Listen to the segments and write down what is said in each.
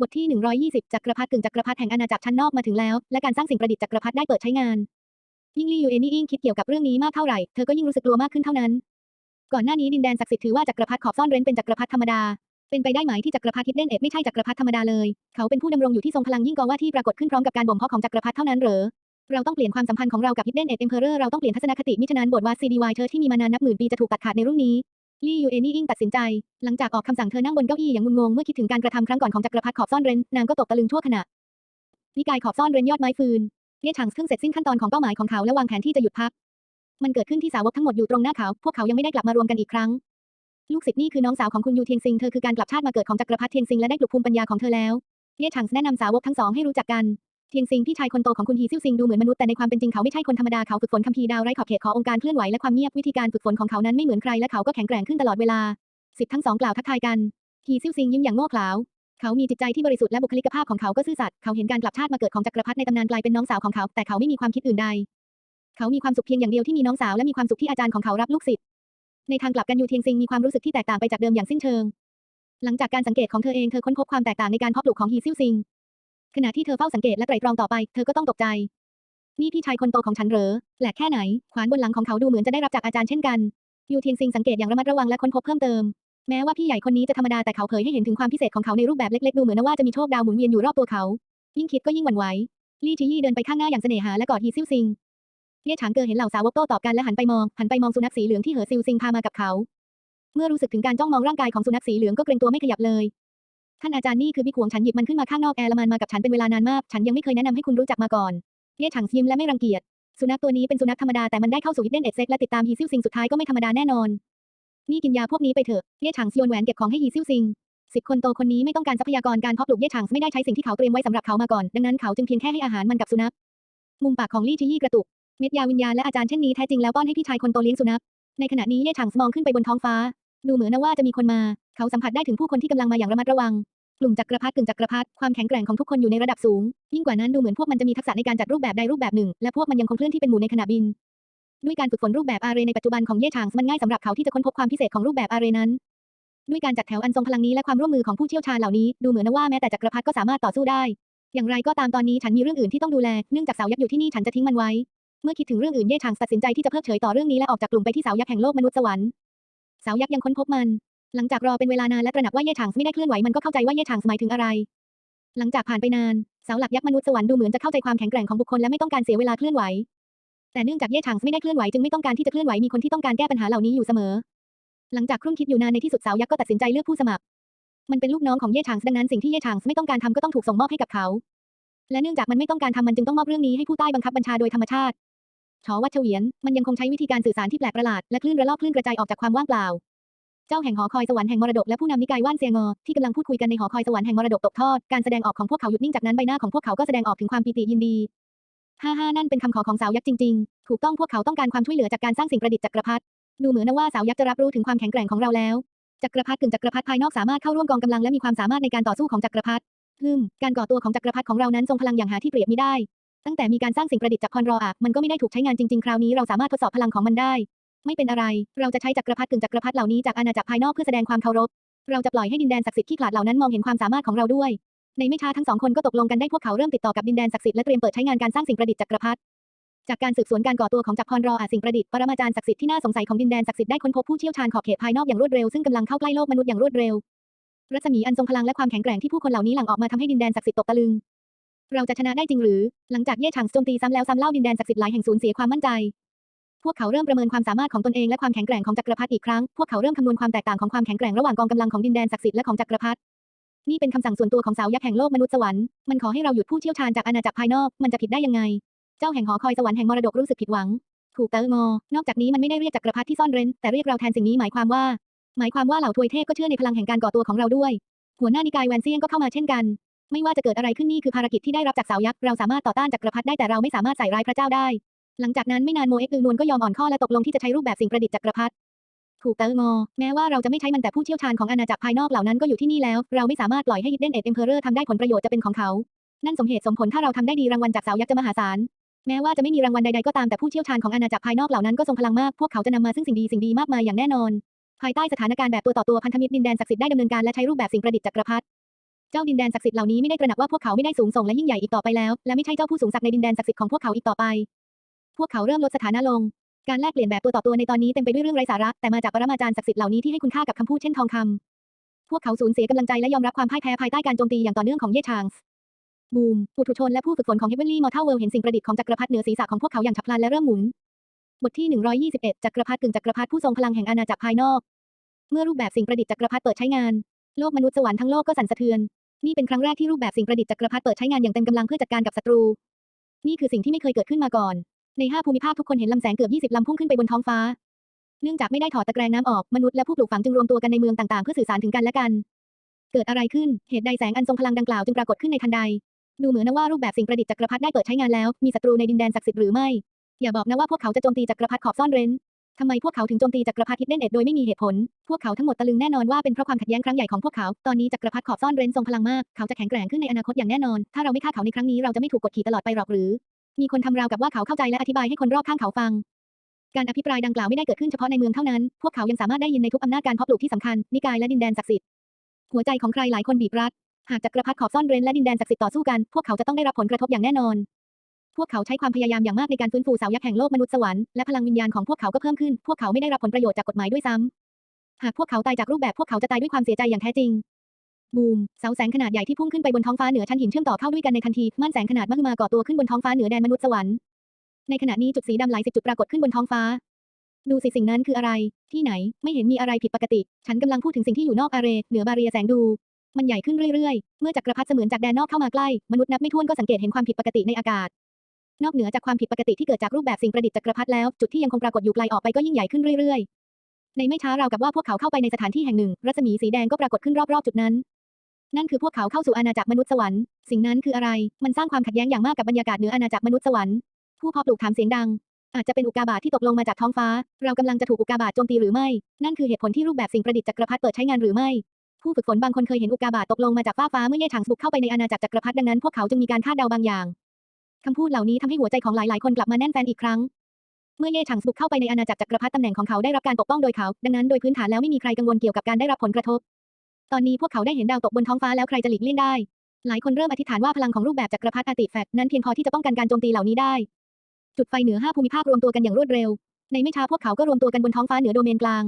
บทที่ 120 จักรพรรดิกึ่งจักรพรรดิแห่งอาณาจักรชั้นนอกมาถึงแล้ว และการสร้างสิ่งประดิษฐ์จักรพรรดิได้เปิดใช้งาน ยิ่งลี่ยูเอนี่ยิ่งคิดเกี่ยวกับเรื่องนี้มากเท่าไหร่ เธอก็ยิ่งรู้สึกกลัวมากขึ้นเท่านั้น ก่อนหน้านี้ดินแดนศักดิ์สิทธิ์ถือว่าจักรพรรดิขอบซ่อนเร้นเป็นจักรพรรดิธรรมดา เป็นไปได้ไหมที่จักรพรรดิฮิดเดนเอ็ดไม่ใช่จักรพรรดิธรรมดาเลย เขาเป็นผู้ดำรงอยู่ที่ทรงพลังยิ่งกว่าที่ปรากฏขึ้นพร้อมกับการบ่มเพาะของจักรพรรดิเท่านั้นเหรอ เราต้องเปลี่ยนความสัมพันธ์ของเรากับฮิดเดนเอ็ดเอ็มเพอเรอร์เราต้องเปลี่ยนทัศนคติมิฉะนั้นบทวาซีดีวายเธอที่มีมานานนับหมื่นปีจะถูกตัดขาดในรุ่นนี้ ลี่ยูเอนี่อิงตัดสินใจ หลังจากออกคำสั่งเธอนั่งบนเก้าอี้อย่างงุนงงเมื่อคิดถึงการกระทำครั้งก่อนของจักรพรรดิขอบซ่อนเร้นนางก็ตกตะลึงชั่วขณะนิกายขอบซ่อนเร้นยอดไม้ฟืนเย่ฉางเพิ่งเสร็จสิ้นขั้นตอนของเป้าหมายของเขาและวางแผนที่จะหยุดพัก มันเกิดขึ้นที่สาวกทั้งหมดอยู่ตรงหน้าเขา พวกเขายังไม่ได้กลับมารวมกันอีกครั้ง ลูกศิษย์นี่คือน้องสาวของคุณยูเทียงซิง เธอคือการกลับชาติมาเกิดของจักรพรรดิเทียงซิงและได้ปลุกภูมิปัญญาของเธอแล้ว เย่ฉางแนะนำสาวกทั้งสองให้รู้จักกัน เทียงซิงพี่ชายคนโตของคุณฮีซิ่วซิงดูเหมือนมนุษย์แต่ในความเป็นจริงเขาไม่ใช่คนธรรมดาเขาฝึกฝนคัมภีร์ดาวไร้ขอบเขตขององค์การเคลื่อนไหวและความเงียบวิธีการฝึกฝนของเขานั้นไม่เหมือนใครและเขาก็แข็งแกร่งขึ้นตลอดเวลาสิทธิ์ทั้งสองกล่าวทักทายกันฮีซิ่วซิงยิ้มอย่างโง่เขลาเขามีจิตใจที่บริสุทธิ์และบุคลิกภาพของเขาก็ซื่อสัตย์เขาเห็นการกลับชาติมาเกิดของจักรพรรดิในตำนานกลายเป็นน้องสาวของเขา แต่เขาไม่มีความคิดอื่นใด เขามีความสุขเพียงอย่างเดียวที่มีน้องสาวและมีความสุขที่อาจารย์ของเขารับลูกศิษย์ในทางกลับกันยูเทียงซิงมีความรู้สึกที่แตกต่างไปจากเดิมอย่างสิ้นเชิง หลังจากการสังเกตของเธอเองเธอค้นพบความแตกต่างในการเพาะปลูกของฮีซิ่วซิง ขณะที่เธอเฝ้าสังเกตและไตร่ตรองต่อไป เธอก็ต้องตกใจ นี่พี่ชายคนโตของฉันเหรอแปลกแค่ไหน ขวานบนหลังของเขาดูเหมือนจะได้รับจากอาจารย์เช่นกันยูเทียงซิงสังเกตอย่างระมัดระวังและค้นพบเพิ่มเติม แม้ว่าพี่ใหญ่คนนี้จะธรรมดาแต่เขาเผยให้เห็นถึงความพิเศษของเขาในรูปแบบเล็กๆดูเหมือนว่าจะมีโชคดาวหมุนเวียนอยู่รอบตัวเขา ยิ่งคิดก็ยิ่งหวั่นไหวลี่จียี่เดินไปข้างหน้าอย่างเสน่หาและกอดฮีซิ่วซิงเย่ฉางเกอเห็นเหล่าสาวกโต้ตอบกันและหันไปมอง หันไปมองสุนัขสีเหลืองที่เหอซิวซิงพามากับเขา เมื่อรู้สึกถึงการจ้องมองร่างกายของสุนัขสีเหลืองก็เกรงตัวไม่ขยับเลย ท่านอาจารย์นี่คือบิ๊กหวงฉันหยิบมันขึ้นมาข้างนอกแอร์ละมันมากับฉันเป็นเวลานานมาก ฉันยังไม่เคยแนะนำให้คุณรู้จักมาก่อนเย่ฉางยิ้มและไม่รังเกียจ สุนัขตัวนี้เป็นสุนัขธรรมดาแต่มันได้เข้าสู่ฮิดเด้นเอ็ดเซ็กและติดตามฮีซิ่วซิงสุดท้ายก็ไม่ธรรมดาแน่นอน นี่กินยาพวกนี้ไปเถอะ เย่ฉางโยนแหวนเก็บของให้ฮีซิ่วซิงสิทธิ์คนโตคนนี้ไม่ต้องการทรัพยากรการเพาะปลูกเย่ฉางไม่ได้ใช้สิ่งที่เขาเตรียมไว้สำหรับเขามาก่อน ดังนั้นเขาจึงเพียงแค่ให้อาหารมันกับสุนัข มุมปากของลี่จียี่กระตุก เม็ดยาวิญญาณและอาจารย์เช่นนี้แท้จริงแล้วป้อนให้พี่ชายคนโตเลี้ยงสุนัข ในขณะนี้เย่ฉางมองขึ้นไปบนท้องฟ้า ดูเหมือนนะว่าจะมีคนมา เขาสัมผัสได้ถึงผู้คนที่กำลังมาอย่างระมัดระวัง กลุ่มจักรพรรดิกึ่งจักรพรรดิความแข็งแกร่งของทุกคนอยู่ในระดับสูง ยิ่งกว่านั้นดูเหมือนพวกมันจะมีทักษะในการจัดรูปแบบใดรูปแบบหนึ่ง และพวกมันยังคงเคลื่อนที่เป็นหมู่ในขณะบิน ด้วยการฝึกฝนรูปแบบอาเรในปัจจุบันของเย่ฉางมันง่ายสำหรับเขาที่จะค้นพบความพิเศษของรูปแบบอาเรนั้น ด้วยการจัดแถวอันทรงพลังนี้และความร่วมมือของผู้เชี่ยวชาญเหล่านี้ดูเหมือนว่าแม้แต่จักรพรรดิก็สามารถต่อสู้ได้ อย่างไรก็ตามตอนนี้ฉันมีเรื่องอื่นที่ต้องดูแลเนื่องจากสาวยักษ์อยู่ที่นี่ฉันจะทิ้งมันไว้ เมื่อคิดถึงเรื่องอื่นเย่ฉางตัดสินใจที่จะเพิกเฉยต่อเรื่องนี้และออกจากกลุ่มไปที่สาวยักษ์แห่งโลกมนุษย์สวรรค์สาวยักษ์ยังค้นพบมัน หลังจากรอเป็นเวลานานและตระหนักว่าเย่ฉางไม่ได้เคลื่อนไหวมันก็เข้าใจว่าเย่ฉางหมายถึงอะไร หลังจากผ่านไปนานเสาหลักยักษ์มนุษย์สวรรค์ดูเหมือนจะเข้าใจความแข็งแกร่งของบุคคลและไม่ต้องการเสียเวลาเคลื่อนไหว แต่เนื่องจากเย่ฉางไม่ได้เคลื่อนไหวจึงไม่ต้องการที่จะเคลื่อนไหวมีคนที่ต้องการแก้ปัญหาเหล่านี้อยู่เสมอ หลังจากครุ่นคิดอยู่นานในที่สุดสาวยักษ์ก็ตัดสินใจเลือกผู้สมัคร มันเป็นลูกน้องของเย่ฉางดังนั้นสิ่งที่เย่ฉางไม่ต้องการทำก็ต้องถูกส่งมอบให้กับเขา และเนื่องจากมันไม่ต้องการทำมันจึงต้องมอบเรื่องนี้ให้ผู้ใต้บังคับบัญชาโดยธรรมชาติชอวัดเวียนมันยังคงใช้วิธีการสื่อสารที่แปลกประหลาดและคลื่นระลอกคลื่นกระจายออกจากความว่างเปล่า เจ้าแห่งหอคอยสวรรค์แห่งมรดกและผู้นำนิกายว่านเซียงอที่กำลังพูดคุยกันในหอคอยสวรรค์แห่งมรดกตกทอดการแสดงออกของพวกเขาหยุดนิ่งจากนั้นใบหน้าของพวกเขาก็แสดงออกถึงความปีติยินดีฮ่าฮ่านั่นเป็นคำขอของสาวยักษ์จริงๆ ถูกต้องพวกเขาต้องการความช่วยเหลือจากการสร้างสิ่งประดิษฐ์จักรพรรดิดูเหมือนนะว่าสาวยักษ์จะรับรู้ถึงความแข็งแกร่งของเราแล้วจักรพรรดิกึ่งจักรพรรดิภายนอกสามารถเข้าร่วมกองกำลังและมีความสามารถในการต่อสู้ของจักรพรรดิฮึมการก่อตัวของจักรพรรดิของเรานั้นทรงพลังอย่างหาที่เปรียบมิได้ ตั้งแต่มีการสร้างสิ่งประดิษฐ์จากพรรออะมันก็ไม่ได้ถูกใช้งานจริงๆ คราวนี้เราสามารถทดสอบพลังของมันได้ ไม่เป็นอะไร เราจะใช้จักรพรรดิกึ่งจักรพรรดิเหล่านี้จากอาณาจักรภายนอกเพื่อแสดงความเคารพ เราจะปล่อยให้ดินแดนศักดิ์สิทธิ์ที่ขลาดเหล่านั้นมองเห็นความสามารถของเราด้วย ในไม่ช้าทั้งสองคนก็ตกลงกันได้พวกเขาเริ่มติดต่อกับดินแดนศักดิ์สิทธิ์และเตรียมเปิดใช้งานการสร้างสิ่งประดิษฐ์จักรพรรดิจากการสืบสวนการก่อตัวของจักรพรรออะสิ่งประดิษฐ์ปรมาจารย์ศักดิ์สิทธิ์ที่น่าสงสัยของดินแดนศักดิ์สิทธิ์ได้ค้นพบผู้เชี่ยวชาญขอบเขตภายนอกอย่างรวดเร็วซึ่งกำลังเข้าใกล้โลกมนุษย์อย่างรวดเร็วรัศมีอันทรงพลังและความแข็งแกร่งที่ผู้คนเหล่านี้หลั่งออกมาทำให้ดินแดนศักดิ์สิทธิ์ตกตะลึง เราจะชนะได้จริงหรือ หลังจากเย่ฉางโจมตีซ้ำแล้วซ้ำเล่าดินแดนศักดิ์สิทธิ์หลายแห่งสูญเสียความมั่นใจ พวกเขาเริ่มประเมินความสามารถของตนเองและความแข็งแกร่งของจักรพรรดิอีกครั้ง พวกเขาเริ่มคำนวณความแตกต่างของความแข็งแกร่งระหว่างกองกำลังของดินแดนศักดิ์สิทธิ์และของจักรพรรดินี่เป็นคำสั่งส่วนตัวของสาวยักษ์แห่งโลกมนุษย์สวรรค์ มันขอให้เราหยุดผู้เชี่ยวชาญจากอาณาจักรภายนอก มันจะผิดได้ยังไง เจ้าแห่งหอคอยสวรรค์แห่งมรดกรู้สึกผิดหวัง ถูกเตองอนอกจากนี้มันไม่ได้เรียกจักรพรรดิที่ซ่อนเร้น แต่เรียกเราแทนสิ่งนี้หมายความว่า หมายความว่าเหล่าทวยเทพก็เชื่อในพลังแห่งการก่อตัวของเราด้วย หัวหน้านิกายแวนเซียงก็เข้ามาเช่นกัน ไม่ว่าจะเกิดอะไรขึ้นนี่คือภารกิจที่ได้รับจากสาวยักษ์ เราสามารถต่อต้านจักรพรรดิได้แต่เราไม่สามารถใส่ร้ายพระเจ้าได้ หลังจากนั้นไม่นานโมเอ็กอึนวลก็ยอมอ่อนข้อและตกลงที่จะใช้รูปแบบสิ่งประดิษฐ์จักรพรรดิถูกเตอร์งอ แม้ว่าเราจะไม่ใช้มันแต่ผู้เชี่ยวชาญของอาณาจักรภายนอกเหล่านั้นก็อยู่ที่นี่แล้ว เราไม่สามารถปล่อยให้ฮิดเด้นเอ็ดเอ็มเพอเรอร์ทำได้ผลประโยชน์จะเป็นของเขา นั่นสมเหตุสมผลถ้าเราทำได้ดีรางวัลจากสาวยักษ์จะมหาศาล แม้ว่าจะไม่มีรางวัลใดๆก็ตามแต่ผู้เชี่ยวชาญของอาณาจักรภายนอกเหล่านั้นก็ทรงพลังมาก พวกเขาจะนำมาซึ่งสิ่งดีสิ่งดีมากมายอย่างแน่นอน ภายใต้สถานการณ์แบบตัวต่อตัวพันธมิตรดินแดนศักดิ์สิทธิ์ได้ดำเนินการและใช้รูปแบบสิ่งประดิษฐ์จักรพรรดิเจ้าดินแดนศักดิ์สิทธิ์เหล่านี้ไม่ได้ตระหนักว่าพวกเขาไม่ได้สูงส่งและยิ่งใหญ่อีกต่อไปแล้ว และไม่ใช่เจ้าผู้สูงศักดิ์ในดินแดนศักดิ์สิทธิ์ของพวกเขาอีกต่อไป พวกเขาเริ่มลดสถานะลง การแลกเปลี่ยนแบบตัวต่อตัวในตอนนี้เต็มไปด้วยเรื่องไร้สาระ แต่มาจากปรมาจารย์ศักดิ์สิทธิ์เหล่านี้ที่ให้คุณค่ากับคำพูดเช่นทองคำพวกเขาสูญเสียกำลังใจและยอมรับความพ่ายแพ้ภายใต้การโจมตีอย่างต่อเนื่องของเย่ชางส์บูมปุถุชนและผู้ฝึกฝนของเฮเวนลี่มอร์ทัลเวิลเห็นสิ่งประดิษฐ์ของจักรพรรดิเหนือศีรษะของพวกเขาอย่างฉับพลันและเริ่มหมุน บทที่ 121 จักรพรรดิกึ่งจักรพรรดิผู้ทรงพลังแห่งอาณาจักรภายนอก เมื่อรูปแบบสิ่งประดิษฐ์จักรพรรดิเปิดใช้งาน โลกมนุษย์สวรรค์ทั้งโลกก็สั่นสะเทือน นี่เป็นครั้งแรกที่รูปแบบสิ่งประดิษฐ์จักรพรรดิเปิดใช้งานอย่างเต็มกำลังเพื่อจัดการกับศัตรู นี่คือสิ่งที่ไม่เคยเกิดขึ้นมาก่อน ในห้าภูมิภาคทุกคนเห็นลำแสงเกือบ 20 ลำพุ่งขึ้นไปบนท้องฟ้า เนื่องจากไม่ได้ถอดตะแกรงน้ำออก มนุษย์และผู้ปลูกฝังจึงรวมตัวกันในเมืองต่างๆ เพื่อสื่อสารถึงกันและกัน เกิดอะไรขึ้น เหตุใดแสงอันทรงพลังดังกล่าวจึงปรากฏขึ้นในทันใด ดูเหมือนนะว่ารูปแบบสิ่งประดิษฐ์จักรพรรดิได้เปิดใช้งานแล้ว มีศัตรูในดินแดนศักดิ์สิทธิ์หรือไม่ อย่าบอกนะว่าพวกเขาจะโจมตีจักรพรรดิขอบซ่อนเร้นทำไมพวกเขาถึงโจมตีจักรพรรดิฮิดเดนเอ็ดโดยไม่มีเหตุผล พวกเขาทั้งหมดตะลึงแน่นอนว่าเป็นเพราะความขัดแย้งครั้งใหญ่ของพวกเขา ตอนนี้จักรพรรดิขอบซ่อนเร้นทรงพลังมาก เขาจะแข็งแกร่งขึ้นในอนาคตอย่างแน่นอน ถ้าเราไม่ฆ่าเขาในครั้งนี้เราจะไม่ถูกกดขี่ตลอดไปหรอกหรือ มีคนทำราวกับว่าเขาเข้าใจและอธิบายให้คนรอบข้างเขาฟัง การอภิปรายดังกล่าวไม่ได้เกิดขึ้นเฉพาะในเมืองเท่านั้น พวกเขายังสามารถได้ยินในทุกอำนาจการเพาะปลูกที่สำคัญ นิกายและดินแดนศักดิ์สิทธิ์ หัวใจของใครหลายคนบีบรัด หากจักรพรรดิขอบซ่อนเร้นและดินแดนศักดิ์สิทธิ์ต่อสู้กัน พวกเขาจะต้องได้รับผลกระทบอย่างแน่นอน พวกเขาใช้ความพยายามอย่างมากในการฟื้นฟูเสายักษ์แห่งโลกมนุษย์สวรรค์ และพลังวิญญาณของพวกเขาก็เพิ่มขึ้น พวกเขาไม่ได้รับผลประโยชน์จากกฎหมายด้วยซ้ำหากพวกเขาตายจากรูปแบบพวกเขาจะตายด้วยความเสียใจอย่างแท้จริง บูม เสาแสงขนาดใหญ่ที่พุ่งขึ้นไปบนท้องฟ้าเหนือชั้นหินเชื่อมต่อเข้าด้วยกันในทันที ม่านแสงขนาดมหึมาก่อตัวขึ้นบนท้องฟ้าเหนือแดนมนุษย์สวรรค์ ในขณะนี้จุดสีดำหลายสิบจุดปรากฏขึ้นบนท้องฟ้า ดูสิสิ่งนั้นคืออะไร ที่ไหน ไม่เห็นมีอะไรผิดปกติ ฉันกำลังพูดถึงสิ่งที่อยู่นอกอาเรเหนือบาเรียแสงดู มันใหญ่ขึ้นเรื่อยๆ เมื่อจักรพรรดิเสมือนจากแดนนอกเข้ามาใกล้ มนุษย์นับไม่ถ้วนก็สังเกตเห็นความผิดปกติในอากาศ นอกเหนือจากความผิดปกติที่เกิดจากรูปแบบสิ่งประดิษฐ์จักรพรรดิแล้ว จุดที่ยังคงปรากฏอยู่ไกลออกไปก็ยิ่งใหญ่ขึ้นเรื่อยๆ ในไม่ช้าราวกับว่าพวกเขาเข้าไปในสถานที่แห่งหนึ่ง รัศมีสีแดงก็ปรากฏขึ้นรอบๆจุดนั้น นั่นคือพวกเขาเข้าสู่อาณาจักรมนุษย์สวรรค์ สิ่งนั้นคืออะไร มันสร้างความขัดแย้งอย่างมากกับบรรยากาศเหนืออาณาจักรมนุษย์สวรรค์ ผู้พาะปลูกถามเสียงดัง อาจจะเป็นอุกกาบาตที่ตกลงมาจากท้องฟ้า เรากำลังจะถูกอุกกาบาตโจมตีหรือไม่ นั่นคือเหตุผลที่รูปแบบสิ่งประดิษฐ์จักรพรรดิเปิดใช้งานหรือไม่ ผู้ฝึกฝนบางคนเคยเห็นอุกกาบาตตกลงมาจากฟ้าฟ้าเมื่อเย่ฉางบุกเข้าไปในอาณาจักรจักรพรรดิดังนั้นพวกเขาจึงมีการคาดเดาบางอย่างคำพูดเหล่านี้ทำให้หัวใจของหลายๆ คนกลับมาแน่นแฟนอีกครั้ง เมื่อเย่ฉางบุกเข้าไปในอาณาจักรจักรพรรดิตำแหน่งของเขาได้รับการปกป้องโดยเขา ดังนั้นโดยพื้นฐานแล้วไม่มีใครกังวลเกี่ยวกับการได้รับผลกระทบ ตอนนี้พวกเขาได้เห็นดาวตกบนท้องฟ้าแล้วใครจะหลีกเลี่ยงได้ หลายคนเริ่มอธิษฐานว่าพลังของรูปแบบจักรพรรดิอาติแฟกนั้นเพียงพอที่จะป้องกันการโจมตีเหล่านี้ได้ จุดไฟเหนือห้าภูมิภาครวมตัวกันอย่างรวดเร็ว ในไม่ช้าพวกเขาก็รวมตัวกันบนท้องฟ้าเหนือโดเมนกลาง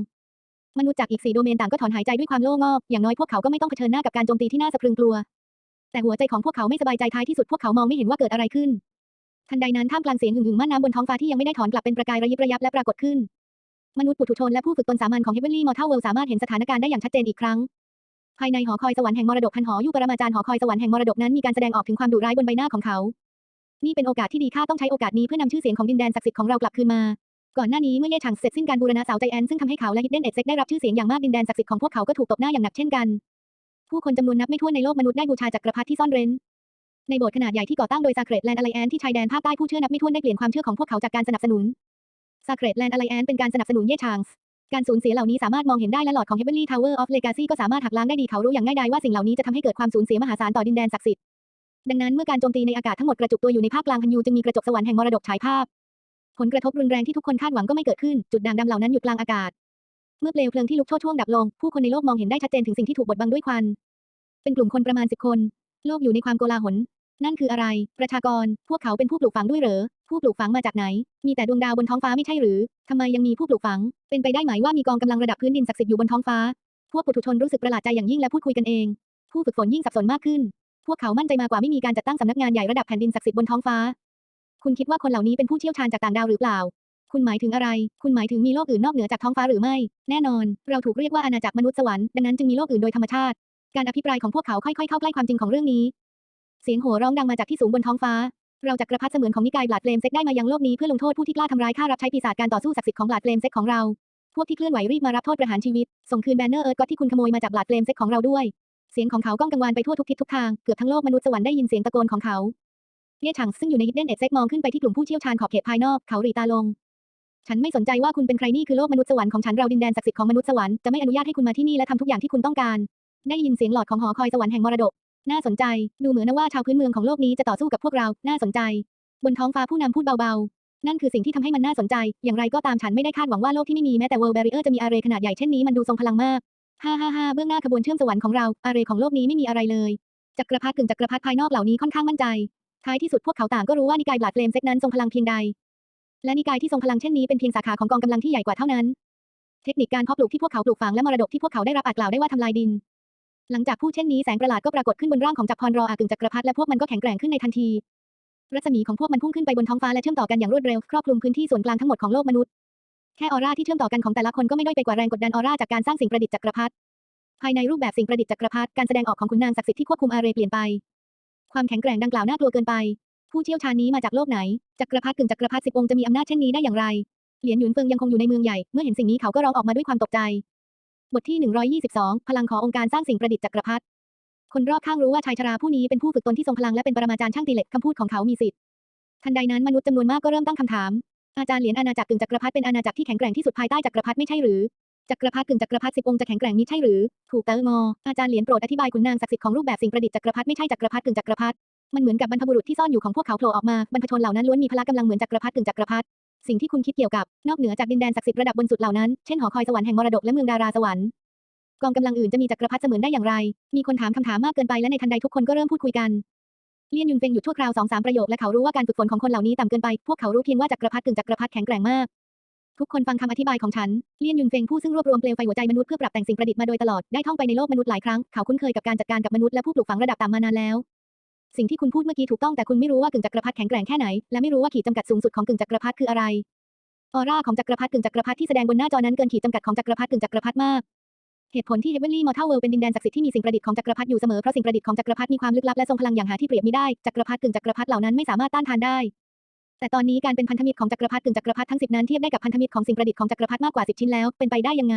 มนุษย์จากอีกสี่โดเมนต่างก็ถอนหายใจด้วยความโล่งอก อย่างน้อยพวกเขาก็ไม่ต้องเผชิญหน้ากับการโจมตีที่น่าสะพรึงกลัว แต่หัวใจของพวกเขาไม่สบายใจท้ายที่สุดพวกเขามองไม่เห็นว่าเกิดอะไรขึ้น ทันใดนั้นท่ามกลางเสียงหึ่งหึ่งม่านน้ำบนท้องฟ้าที่ยังไม่ได้ถอนกลับเป็นประกายระยิบระยับและปรากฏขึ้นมนุษย์ปุถุชนและผู้ฝึกตนสามัญของเฮเวนลี่มอร์ทัลเวลสามารถเห็นสถานการณ์ได้อย่างชัดเจนอีกครั้ง ภายในหอคอยสวรรค์แห่งมรดกพันหออยู่ปรมาจารย์หอคอยสวรรค์แห่งมรดกนั้นมีการแสดงออกถึงความดุร้ายบนใบหน้าของเขา นี่เป็นโอกาสที่ดีข้าต้องใช้โอกาสนี้เพื่อนำชื่อเสียงของดินแดนศักดิ์สิทธิ์ของเรากลับคืนมา ก่อนหน้านี้เมื่อเย่ฉางเสร็จสิ้นการบูรณะเสาใจแอนซึ่งทำให้เขาและฮิดเดนเอ็ดเซ็กได้รับชื่อเสียงอย่างมากดินแดนศักดิ์สิทธิ์ของพวกเขาก็ถูกตบหน้าอย่างหนักเช่นกัน ผู้คนจำนวนนับไม่ถ้วนในโลกมนุษย์ได้บูชาจักรพรรดิที่ซ่อนเร้นในโบสถ์ขนาดใหญ่ที่ก่อตั้งโดยซาเกรตแลนด์อะไลแอนที่ชายแดนภาคใต้ผู้เชื่อนับไม่ถ้วนได้เปลี่ยนความเชื่อของพวกเขาจากการสนับสนุนซาเกรตแลนด์อะไลแอนเป็นการสนับสนุนเย่ฉาง การสูญเสียเหล่านี้สามารถมองเห็นได้และหลอดของ Heavenly Tower of Legacy ก็สามารถหักล้างได้ดีเขารู้อย่างง่ายดายว่าสิ่งเหล่านี้จะทำให้เกิดความสูญเสียมหาศาลต่อดินแดนศักดิ์สิทธิ์ดังนั้นเมื่อการโจมตีในอากาศทั้งหมดกระจุกตัวอยู่ในภาคกลางฮันยูจึงมีกระจกสวรรค์แห่งมรดกฉายภาพ ผลกระทบรุนแรงที่ทุกคนคาดหวังก็ไม่เกิดขึ้น จุดด่างดำเหล่านั้นอยู่กลางอากาศ เมื่อเปลวเพลิงที่ลุกโชนช่วงดับลง ผู้คนในโลกมองเห็นได้ชัดเจนถึงสิ่งที่ถูกบดบังด้วยควัน เป็นกลุ่มคนประมาณสิบคน โลกอยู่ในความโกลาหล นั่นคืออะไร ประชากร พวกเขาเป็นผู้ปลูกฝังด้วยเหรอ ผู้ปลูกฝังมาจากไหน มีแต่ดวงดาวบนท้องฟ้าไม่ใช่หรือ ทำไมยังมีผู้ปลูกฝัง เป็นไปได้ไหมว่ามีกองกำลังระดับพื้นดินศักดิ์สิทธิ์อยู่บนท้องฟ้า พวกปุถุชนรู้สึกประหลาดใจอย่างยิ่งและพูดคุยกันเอง ผู้ฝึกฝนยิ่งสับสนมากขึ้น พวกเขามั่นใจมากกว่าไม่มีการจัดตั้งสำนักงานใหญ่ระดับแผ่นดินศักดิ์สิทธิ์บนท้องฟ้า คุณคิดว่าคนเหล่านี้เป็นผู้เชี่ยวชาญจากต่างดาวหรือเปล่า คุณหมายถึงอะไร คุณหมายถึงมีโลกอื่นนอกเหนือจากท้องฟ้าหรือไม่ แน่นอน เราถูกเรียกว่าอาณาจักรมนุษย์สวรรค์ ดังนั้นจึงมีโลกอื่นโดยธรรมชาติ การอภิปรายของพวกเขาค่อยๆเข้าใกล้ความจริงของเรื่องนี้ เสียงโห่ร้องดังมาจากที่สูงบนท้องฟ้า เราจักรพรรดิเสมือนของนิกายบลาดเลมเซ็กได้มายังโลกนี้เพื่อลงโทษผู้ที่กล้าทำร้ายข้ารับใช้ปีศาจการต่อสู้ศักดิ์สิทธิ์ของบลาดเลมเซ็กของเรา พวกที่เคลื่อนไหวรีบมารับโทษประหารชีวิต ส่งคืนแบนเนอร์เอิร์ธก็ที่คุณขโมยมาจากบลาดเลมเซ็กของเราด้วย เสียงของเขาก้องกังวานไปทั่วทุกทิศทุกทาง เกือบทั้งโลกมนุษย์สวรรค์ได้ยินเสียงตะโกนของเขาเย่ฉางซึ่งอยู่ในฮิดเด้นเอ็ดเซ็กมองขึ้นไปที่กลุ่มผู้เชี่ยวชาญขอบเขตภายนอกเขาหรีตาลง ฉันไม่สนใจว่าคุณเป็นใครนี่คือโลกมนุษย์สวรรค์ของฉันเราดินแดนศักดิ์สิทธิ์ของมนุษย์สวรรค์จะไม่อนุญาตให้คุณมาที่นี่และทำทุกอย่างที่คุณต้องการ ได้ยินเสียงหลอดของหอคอยสวรรค์แห่งมรดก น่าสนใจ ดูเหมือนนะว่าชาวพื้นเมืองของโลกนี้จะต่อสู้กับพวกเรา น่าสนใจ บนท้องฟ้าผู้นำพูดเบาๆ นั่นคือสิ่งที่ทำให้มันน่าสนใจ อย่างไรก็ตามฉันไม่ได้คาดหวังว่าโลกที่ไม่มีแม้แต่ World Barrier จะมีอาเรขนาดใหญ่เช่นนี้มันดูทรงพลังมาก ฮ่าฮ่าฮ่าเบื้องหน้าขบวนเชื่อมสวรรค์ของเรา อาเรของโลกนี้ไม่มีอะไรเลย จักรพรรดิกึ่งจักรพรรดิภายนอกเหล่านี้ค่อนข้างมั่นใจ ท้ายที่สุดพวกเขาต่างก็รู้ว่านิกายบลัดเลมเซ็กนั้นทรงพลังเพียงใด และนิกายที่ทรงพลังเช่นนี้เป็นเพียงสาขาของกองกำลังที่ใหญ่กว่าเท่านั้น เทคนิคการเพาะปลูกที่พวกเขาปลูกฝังและมรดกที่พวกเขาได้รับอาจกล่าวได้ว่าทำลายดิน หลังจากพูดเช่นนี้แสงประหลาดก็ปรากฏขึ้นบนร่างของจักรพรรออากึ่งจักรพรรดิและพวกมันก็แข็งแกร่งขึ้นในทันที รัศมีของพวกมันพุ่งขึ้นไปบนท้องฟ้าและเชื่อมต่อกันอย่างรวดเร็วครอบคลุมพื้นที่ส่วนกลางทั้งหมดของโลกมนุษย์แค่ออร่าที่เชื่อมต่อกันของแต่ละคนก็ไม่ด้อยไปกว่าแรงกดดันออร่าจากการสร้างสิ่งประดิษฐ์จักรพรรดิภายในรูปแบบสิ่งประดิษฐ์จักรพรรดิการแสดงออกของขุนนางศักดิ์สิทธิ์ที่ควบคุมอาเรเปลี่ยนไป ความแข็งแกร่งดังกล่าวน่ากลัวเกินไป ผู้เชี่ยวชาญนี้มาจากโลกไหนจักรพรรดิกึ่งจักรพรรดิสิบองค์จะมีอำนาจเช่นนี้ได้อย่างไรเหรียญหยุนเฟิงยังคงอยู่ในเมืองใหญ่เมื่อเห็นสิ่งนี้เขาก็ร้องออกมาด้วยความตกใจ บทที่ 122 พลังขององค์การสร้างสิ่งประดิษฐ์จักรพรรดิ คนรอบข้างรู้ว่าชายชราผู้นี้เป็นผู้ฝึกตนที่ทรงพลังและเป็นปรมาจารย์ช่างตีเหล็กคำพูดของเขามีสิทธิ์ ทันใดนั้นมนุษย์จำนวนมากก็เริ่มตั้งคำถาม อาจารย์เหรียญอาณาจักรกึ่งจักรพรรดิเป็นอาณาจักรที่แข็งแกร่งที่สุดภายใต้จักรพรรดิไม่ใช่หรือ จักรพรรดิกึ่งจักรพรรดิสิบองค์จะแข็งแกร่งมิใช่หรือ ถูกเตอร์งอ อาจารย์เหรียญโปรดอธิบายขุนนางศักดิ์สิทธิ์ของรูปแบบสิ่งประดิษฐ์จักรพรรดิไม่ใช่จักรพรรดิกึ่งจักรพรรดิ มันเหมือนกับบรรพบุรุษที่ซ่อนอยู่ของพวกเขาโผล่ออกมา บรรพชนเหล่านั้นล้วนมีพละกำลังเหมือนจักรพรรดิกึ่งจักรพรรดิ สิ่งที่คุณคิดเกี่ยวกับ นอกเหนือจากดินแดนศักดิ์สิทธิ์ระดับบนสุดเหล่านั้น เช่นหอคอยสวรรค์แห่งมรดกและเมืองดาราสวรรค์กองกำลังอื่นจะมีจักรพรรดิเสมือนได้อย่างไร มีคนถามคำถามมากเกินไปและในทันใดทุกคนก็เริ่มพูดคุยกันเลียนยุนเฟงหยุดชั่วคราวสองสามประโยคและเขารู้ว่าการฝึกฝนของคนเหล่านี้ต่ำเกินไป พวกเขารู้เพียงว่าจักรพรรดิกึ่งจักรพรรดิแข็งแกร่งมาก ทุกคนฟังคำอธิบายของฉัน เลียนยุนเฟงผู้ซึ่งรวบรวมเปลวไฟหัวใจมนุษย์เพื่อปรับแต่งสิ่งประดิษฐ์มาโดยตลอด ได้ท่องไปในโลกมนุษย์หลายครั้ง เขาคุ้นเคยกับการจัดการกับมนุษย์และผู้ปลูกฝังระดับต่ำมานานแล้ว สิ่งที่คุณพูดเมื่อกี้ถูกต้องแต่คุณไม่รู้ว่ากึ่งจักรพรรดิแข็งแกร่งแค่ไหน และไม่รู้ว่าขีดจำกัดสูงสุดของกึ่งจักรพรรดิคืออะไร ออร่าของจักรพรรดิกึ่งจักรพรรดิที่แสดงบนหน้าจอนั้นเกินขีดจำกัดของจักรพรรดิกึ่งจักรพรรดิมาก เหตุผลที่เฮเวนลี่มอร์ทัลเวิลด์เป็นดินแดนศักดิ์สิทธิ์ที่มีสิ่งประดิษฐ์ของจักรพรรดิอยู่เสมอเพราะสิ่งประดิษฐ์ของจักรพรรดิมีความลึกลับและทรงพลังอย่างหาที่เปรียบมิได้จักรพรรดิกึ่งจักรพรรดิเหล่านั้นไม่สามารถต้านทานได้ แต่ตอนนี้การเป็นพันธมิตรของจักรพรรดิกึ่งจักรพรรดิทั้งสิบนั้นเทียบได้กับพันธมิตรของสิ่งประดิษฐ์ของจักรพรรดิมากกว่าสิบชิ้นแล้วเป็นไปได้ยังไง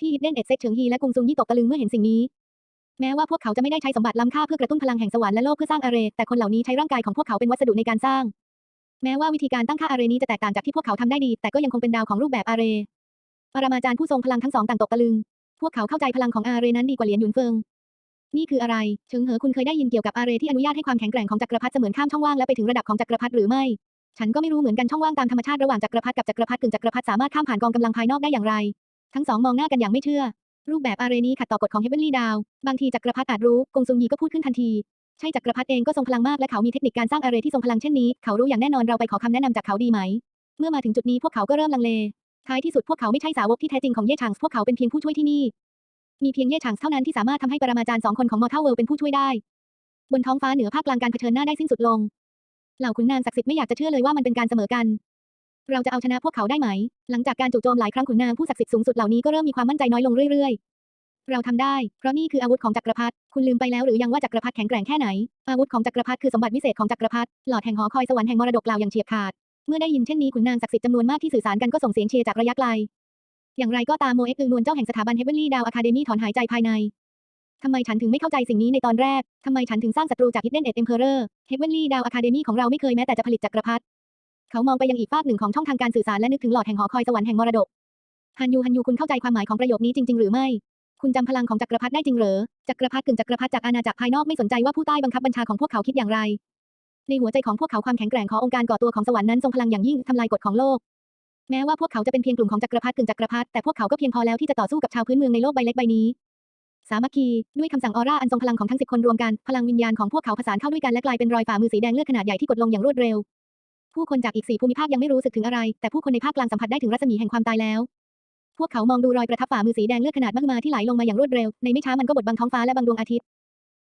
ที่ฮิดเดนเอ็ดเซ็กเฉิงฮีและกุงซุงยี่ตกตะลึงเมื่อเห็นสิ่งนี้ แม้ว่าพวกเขาจะไม่ได้ใช้สมบัติล้ำค่าเพื่อกระตุ้นพลังแห่งสวรรค์และโลกเพื่อสร้างอาเรแต่คนเหล่านี้ใช้ร่างกายของพวกเขาเป็นวัสดุในการสร้าง แม้ว่าวิธีการตั้งค่าอาเรนี้จะแตกต่างจากที่พวกเขาทำได้ดี แต่ก็ยังคงเป็นดาวของรูปแบบอาเรปรมาจารย์ผู้ทรงพลังทั้งสองต่างตกตะลึง พวกเขาเข้าใจพลังของอาเรนั้นดีกว่าเหรียญหยุนเฟิง นี่คืออะไรเฉิงเหอคุณเคยได้ยินเกี่ยวกับอาเรที่อนุญาตให้ความแข็งแกร่งของจักรพรรดิเสมือนข้ามช่องว่างและไปถึงระดับของจักรพรรดิหรือไม่ ฉันก็ไม่รู้เหมือนกันช่องว่างตามธรรมชาติระหว่างจักรพรรดิกับจักรพรรดิกึ่งจักรพรรดิสามารถข้ามผ่านกองกำลังภายนอกได้อย่างไร ทั้งสองมองหน้ากันอย่างไม่เชื่อ รูปแบบอาเรนี้ขัดต่อกฎของเฮเบนลี่ดาว บางทีจักรพรรดิอาจรู้ กงซุงยีก็พูดขึ้นทันที ใช่จักรพรรดิเองก็ทรงพลังมากและเขามีเทคนิคการสร้างอาเรที่ทรงพลังเช่นนี้ เขารู้อย่างแน่นอนเราไปขอคำแนะนำจากเขาดีไหม เมื่อมาถึงจุดนี้พวกเขาก็เริ่มลังเล ท้ายที่สุดพวกเขาไม่ใช่สาวกที่แท้จริงของเย่ชางพวกเขาเป็นเพียงผู้ช่วยที่นี่ มีเพียงเย่ชางเท่านั้นที่สามารถทำให้ปรมาจารย์สองคนของมอเทลเวิลเป็นผู้ช่วยได้ บนท้องฟ้าเหนือภาคกลางการเผชิญหน้าได้สิ้นสุดลง เหล่าขุนนางศักดิ์สิทธิ์ไม่อยากจะเชื่อเลยว่ามันเป็นการเสมอกัน เราจะเอาชนะพวกเขาได้ไหม หลังจากการจู่โจมหลายครั้งขุนนางผู้ศักดิ์สิทธิ์สูงสุดเหล่านี้ก็เริ่มมีความมั่นใจน้อยลงเรื่อยๆ เราทำได้ เพราะนี่คืออาวุธของจักรพรรดิ คุณลืมไปแล้วหรือยังว่าจักรพรรดิแข็งแกร่งแค่ไหน อาวุธของจักรพรรดิคือสมบัติวิเศษของจักรพรรดิ หลอดแห่งหอคอยสวรรค์แห่งมรดกกล่าวอย่างเฉียบขาด เมื่อได้ยินเช่นนี้ขุนนางศักดิ์สิทธิ์จำนวนมากที่สื่อสารกันก็ส่งเสียงเชียร์จากระยะไกล อย่างไรก็ตามโมเอ็กอึงนวลเจ้าแห่งสถาบันเฮเบนลี่ดาวอะคาเดมี่ถอนหายใจภายในทำไมฉันถึงไม่เข้าใจสิ่งนี้ในตอนแรก ทำไมฉันถึงสร้างศัตรูจาก Hidden Edge Emperor เฮเบนลี่ดาวอะคาเดมี่ของเราไม่เคยแม้แต่จะผลิตจักรพรรดิ เขามองไปยังอีกฝากหนึ่งของช่องทางการสื่อสารและนึกถึงหลอดแห่งหอคอยสวรรค์แห่งมรดกฮันยูฮันยูคุณเข้าใจความหมายของประโยคนี้จริง ๆ หรือไม่ คุณจำพลังของจักรพรรดิได้จริงเหรอ จักรพรรดิกึ่งจักรพรรดิจากอาณาจักรภายนอกไม่สนใจว่าผู้ใต้บังคับบัญชาของพวกเขาคิดอย่างไร ในหัวใจของพวกเขาความแข็งแกร่งขององค์การก่อตัวของสวรรค์นั้นทรงพลังอย่างยิ่งทำลายกฎของโลก แม้ว่าพวกเขาจะเป็นเพียงกลุ่มของจักรพรรดิกึ่งจักรพรรดิแต่พวกเขาก็เพียงพอแล้วที่จะต่อสู้กับชาวพื้นเมืองในโลกใบเล็กใบนี้ สามัคคีด้วยคำสั่งออร่าอันทรงพลังของทั้งสิบคนรวมกัน พลังวิญญาณของพวกเขาผสานเข้าด้วยกันและกลายเป็นรอยฝ่ามือสีแดงเลือดขนาดใหญ่ที่กดลงอย่างรวดเร็ว ผู้คนจากอีกสี่ภูมิภาคยังไม่รู้สึกถึงอะไร แต่ผู้คนในภาคกลางสัมผัสได้ถึงรัศมีแห่งความตายแล้ว พวกเขามองดูรอยประทับฝ่ามือสีแดงเลือดขนาดมากมาที่ไหลลงมาอย่างรวดเร็ว ในไม่ช้ามันก็บดบังท้องฟ้าและบังดวงอาทิตย์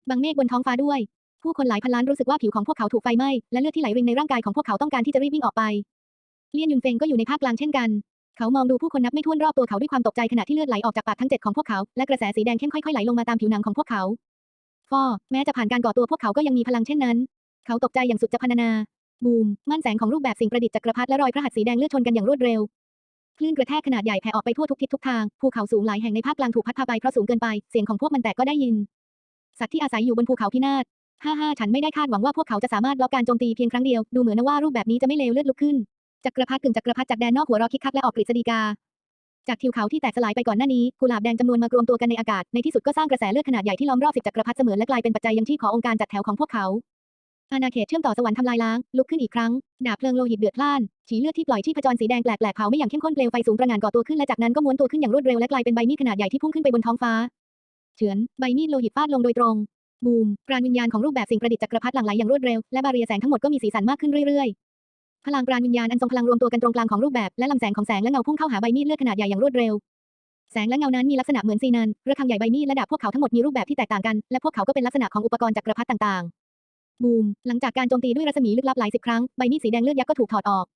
บังเมฆบนท้องฟ้าด้วย ผู้คนหลายพันล้านรู้สึกว่าผิวของพวกเขาถูกไฟไหม้ และเลือดที่ไหลรินในร่างกายของพวกเขาต้องการที่จะรีบวิ่งออกไป เลี่ยนยุนเฟงก็อยู่ในภาคกลางเช่นกัน เขามองดูผู้คนนับไม่ถ้วนรอบตัวเขาด้วยความตกใจขณะที่เลือดไหลออกจากปากทั้งเจ็ดของพวกเขา และกระแสสีแดงเข้มค่อยๆไหลลงมาตามผิวหนังของพวกเขาฟอแม้จะผ่านการก่อตัวพวกเขาก็ยังมีพลังเช่นนั้น เขาตกใจอย่างสุดจะพรรณนา บูมม่านแสงของรูปแบบสิ่งประดิษฐ์จักรพรรดิและรอยพระหัตถ์สีแดงเลือดชนกันอย่างรวดเร็วคลื่นกระแทกขนาดใหญ่แผ่ออกไปทั่วทุกทิศทุกทาง ภูเขาสูงหลายแห่งในภาคกลางถูกพัดพาไปเพราะสูงเกินไป เสียงของพวกมันแตกก็ได้ยิน สัตว์ที่อาศัยอยู่บนภูเขาพินาศฮ่าฮ่าฉันไม่ได้คาดหวังว่าพวกเขาจะสามารถล็อกการโจมตีเพียงครั้งเดียว ดูเหมือนนะว่ารูปแบบนี้จะไม่เลวเลือดลุกขึ้น จักรพรรดิกึ่งจักรพรรดิจากแดนนอกหัวรอคิกคักและออกกฤษฎีกา จากทิวเขาที่แตกสลายไปก่อนหน้านี้ กุหลาบแดงจำนวนมารวมตัวกันในอากาศ ในที่สุดก็สร้างกระแสเลือดขนาดใหญ่ที่ล้อมรอบสิบจักรพรรดิเสมือนและกลายเป็นปัจจัยยังชีพขององค์การจัดแถวของพวกเขา อาณาเขตเชื่อมต่อสวรรค์ทำลายล้าง ลุกขึ้นอีกครั้ง ดาบเพลิงโลหิตเดือดพล่าน ฉีเลือดที่ปล่อยชีพจรสีแดงแปลกๆเผาไม่อย่างเข้มข้นเปลวไฟสูงประงานก่อตัวขึ้นและจากนั้นก็ม้วนตัวขึ้นอย่างรวดเร็วและกลายเป็นใบมีดขนาดใหญ่ที่พุ่งขึ้นไปบนท้องฟ้า เฉือน ใบมีดโลหิตฟาดลงโดยตรง บูม ปราณวิญญาณของรูปแบบสิ่งประดิษฐ์จักรพรรดิหลั่งไหลอย่างรวดเร็วและบาเรียแสงทั้งหมดก็มีสีสันมากขึ้นเรื่อยๆ พลังปราณวิญญาณอันทรงพลังรวมตัวกันตรงกลางของรูปแบบและลำแสงของแสงและเงาพุ่งเข้าหาใบมีดเลือดขนาดใหญ่อย่างรวดเร็วแสงและเงานั้นมีลักษณะเหมือนซีนันระฆังใหญ่ใบมีดและดาบพวกเขาทั้งหมดมีรูปแบบที่แตกต่างกัน และพวกเขาก็เป็นลักษณะของอุปกรณ์จักรพรรดิต่างๆ บูม หลังจากการโจมตีด้วยรัศมีลึกลับหลายสิบครั้ง ใบมีดสีแดงเลือดยักษ์ก็ถูกถอดออก